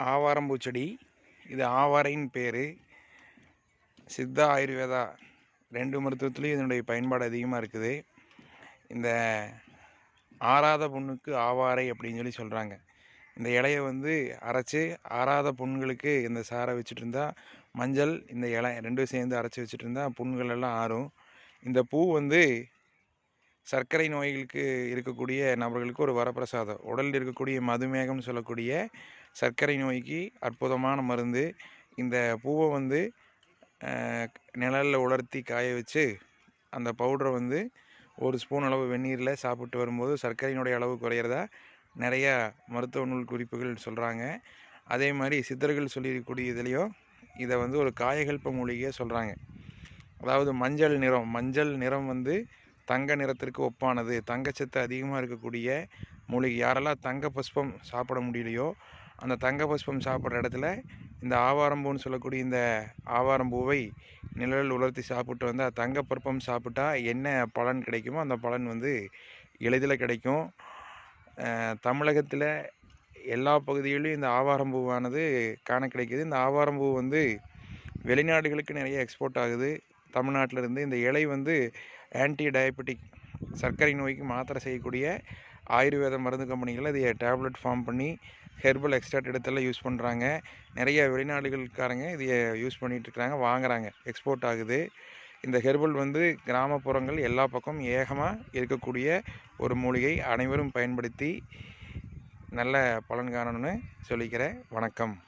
ஆவாரம்பூ செடி இது ஆவாரைன்னு பேர். சித்தா ஆயுர்வேதா ரெண்டு மருத்துவத்துலேயும் இதனுடைய பயன்பாடு அதிகமாக இருக்குது. இந்த ஆறாத புண்ணுக்கு ஆவாரை அப்படின்னு சொல்லி சொல்கிறாங்க இந்த இலையை வந்து அரைச்சி ஆறாத புண்களுக்கு இந்த சாரை வச்சுட்டு இருந்தால் மஞ்சள் இந்த இலை ரெண்டும் சேர்ந்து அரைச்சி வச்சுட்டு இருந்தால் புண்கள் எல்லாம் ஆறும். இந்த பூ வந்து சர்க்கரை நோய்களுக்கு இருக்கக்கூடிய நபர்களுக்கு ஒரு வரப்பிரசாதம். உடலில் இருக்கக்கூடிய மதுமேகம்னு சொல்லக்கூடிய சர்க்கரை நோய்க்கு அற்புதமான மருந்து. இந்த பூவை வந்து நிழலில் உலர்த்தி காய வச்சு அந்த பவுடரை வந்து ஒரு ஸ்பூன் அளவு வெந்நீரில் சாப்பிட்டு வரும்போது சர்க்கரையினுடைய அளவு குறையிறதா நிறையா மருத்துவ நூல் குறிப்புகள் சொல்கிறாங்க அதே மாதிரி சித்தர்கள் சொல்லியிருக்கக்கூடிய இதுலேயும் இதை வந்து ஒரு காயகல்ப மூலிகையாக சொல்கிறாங்க அதாவது மஞ்சள் நிறம் மஞ்சள் நிறம் வந்து தங்க நிறத்திற்கு ஒப்பானது. தங்கச்சத்து அதிகமாக இருக்கக்கூடிய மூலிகை. யாரெல்லாம் தங்க புஷ்பம் சாப்பிட முடியலையோ அந்த தங்க புஷ்பம் சாப்பிட்ற இடத்துல இந்த ஆவாரம்பூன்னு சொல்லக்கூடிய இந்த ஆவாரம்பூவை நிழல் உலர்த்தி சாப்பிட்டு வந்தால் தங்க பருப்பம் சாப்பிட்டா என்ன பலன் கிடைக்குமோ அந்த பலன் வந்து எளிதில் கிடைக்கும். தமிழகத்தில் எல்லா பகுதிகளிலும் இந்த ஆவாரம்பூவானது காண கிடைக்கிது. இந்த ஆவாரம்பூ வந்து வெளிநாடுகளுக்கு நிறைய எக்ஸ்போர்ட் ஆகுது. தமிழ்நாட்டிலிருந்து இந்த இலை வந்து ஆன்டி டயபெட்டிக் சர்க்கரை நோய்க்கு மாத்திரை செய்யக்கூடிய ஆயுர்வேத மருந்து கம்பெனிகள் இதை டேப்லெட் ஃபார்ம் பண்ணி ஹெர்பல் எக்ஸ்ட்ராக்ட் இடத்தெல்லாம் யூஸ் பண்ணுறாங்க நிறைய வெளிநாடுகளுக்காரங்க இதை யூஸ் பண்ணிகிட்ருக்குறாங்க வாங்குகிறாங்க வாங்குறாங்க. எக்ஸ்போர்ட் ஆகுது. இந்த ஹெர்பல் வந்து கிராமப்புறங்கள் எல்லா பக்கம் ஏகமாக இருக்கக்கூடிய ஒரு மூலிகை அனைவரும் பயன்படுத்தி நல்ல பலன் காணணும்னு சொல்லிக்கிறேன். வணக்கம்.